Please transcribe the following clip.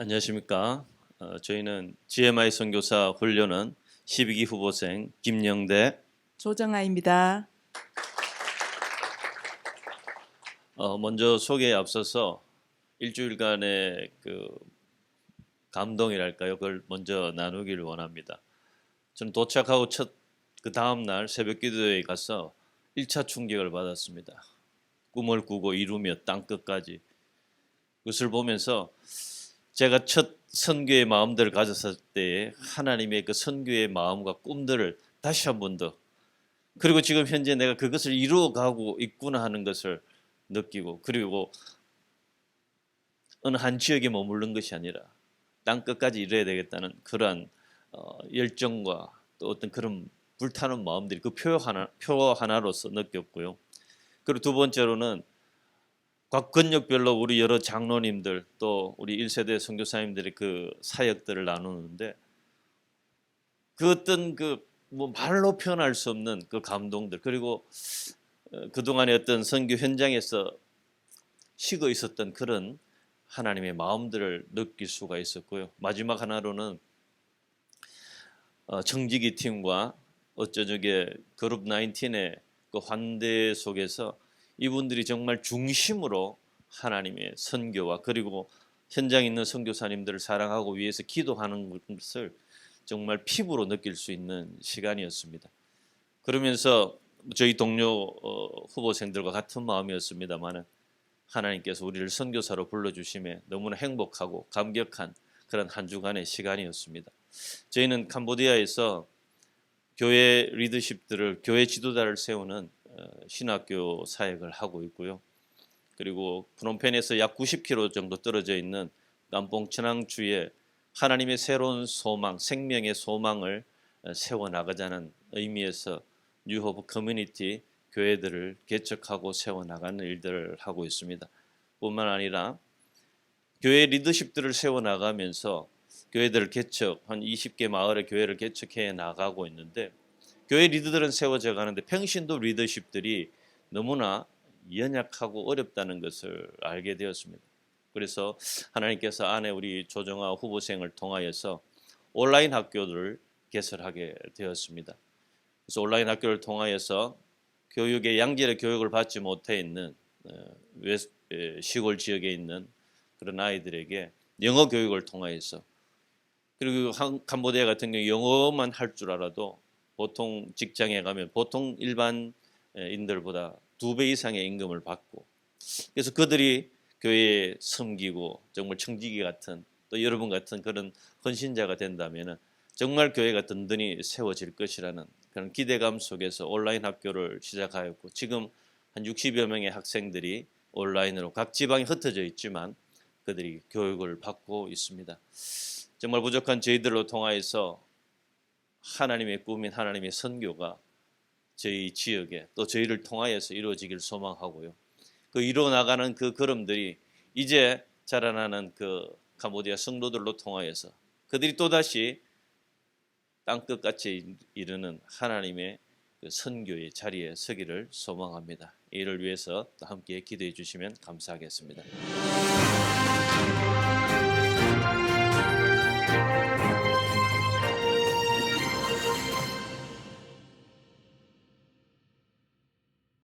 안녕하십니까. 어, 저희는 GMI 선교사 훈련은 12기 후보생 김영대 조정아입니다. 어, 먼저 소개에 앞서서 일주일간의 그 감동이랄까요? 그걸 먼저 나누기를 원합니다. 저는 도착하고 첫 그 다음 날 새벽 기도회에 가서 1차 충격을 받았습니다. 꿈을 꾸고 이루며 땅 끝까지 그것을 보면서 제가 첫 선교의 마음들을 가졌을 때에 하나님의 그 선교의 마음과 꿈들을 다시 한 번 더 그리고 지금 현재 내가 그것을 이루어가고 있구나 하는 것을 느끼고 그리고 어느 한 지역에 머무른 것이 아니라 땅 끝까지 이뤄야 되겠다는 그러한 어, 열정과 또 어떤 그런 불타는 마음들이 그 표 하나 표 하나로서 느꼈고요. 그리고 두 번째로는 각 권역별로 우리 여러 장로님들 또 우리 1세대 선교사님들의 그 사역들을 나누는데 그 어떤 그 뭐 말로 표현할 수 없는 그 감동들 그리고 어, 그동안의 어떤 선교 현장에서 식어 있었던 그런 하나님의 마음들을 느낄 수가 있었고요. 마지막 하나로는 어, 청지기 팀과 어쩌저게 그룹 19의 그 환대 속에서 이분들이 정말 중심으로 하나님의 선교와 그리고 현장에 있는 선교사님들을 사랑하고 위해서 기도하는 것을 정말 피부로 느낄 수 있는 시간이었습니다. 그러면서 저희 동료 어, 후보생들과 같은 마음이었습니다만은 하나님께서 우리를 선교사로 불러주심에 너무나 행복하고 감격한 그런 한 주간의 시간이었습니다. 저희는 캄보디아에서 교회 리더십들을 교회 지도자를 세우는 어, 신학교 사역을 하고 있고요. 그리고 프놈펜에서 약 90km 정도 떨어져 있는 남봉 천왕주에 하나님의 새로운 소망, 생명의 소망을 어, 세워 나가자는 의미에서 뉴호브 커뮤니티 교회들을 개척하고 세워 나가는 일들을 하고 있습니다. 뿐만 아니라 교회 리더십들을 세워 나가면서 교회들을 개척 한 20개 마을의 교회를 개척해 나가고 있는데 교회 리더들은 세워져 가는데 평신도 리더십들이 너무나 연약하고 어렵다는 것을 알게 되었습니다. 그래서 하나님께서 안에 우리 조정아 후보생을 통하여서 온라인 학교를 개설하게 되었습니다. 그래서 온라인 학교를 통하여서 교육의 양질의 교육을 받지 못해 있는 어, 시골 지역에 있는 그런 아이들에게 영어 교육을 통하여서 그리고 한- 캄보디아 같은 경우 영어만 할 줄 알아도 보통 직장에 가면 보통 일반인들보다 두 배 이상의 임금을 받고 그래서 그들이 교회에 섬기고 정말 청지기 같은 또 여러분 같은 그런 헌신자가 된다면은 정말 교회가 든든히 세워질 것이라는 그런 기대감 속에서 온라인 학교를 시작하였고 지금 한 60여 명의 학생들이 온라인으로 각 지방에 흩어져 있지만 그들이 교육을 받고 있습니다. 정말 부족한 저희들로 통하여서 하나님의 꿈인 하나님의 선교가 저희 지역에 또 저희를 통하여서 이루어지길 소망하고요. 그 이루어나가는 그 걸음들이 이제 자라나는 그 카모디아 성도들로 통하여서 그들이 또다시 땅끝같이 이르는 하나님의 그 선교의 자리에 서기를 소망합니다. 이를 위해서 함께 기도해 주시면 감사하겠습니다.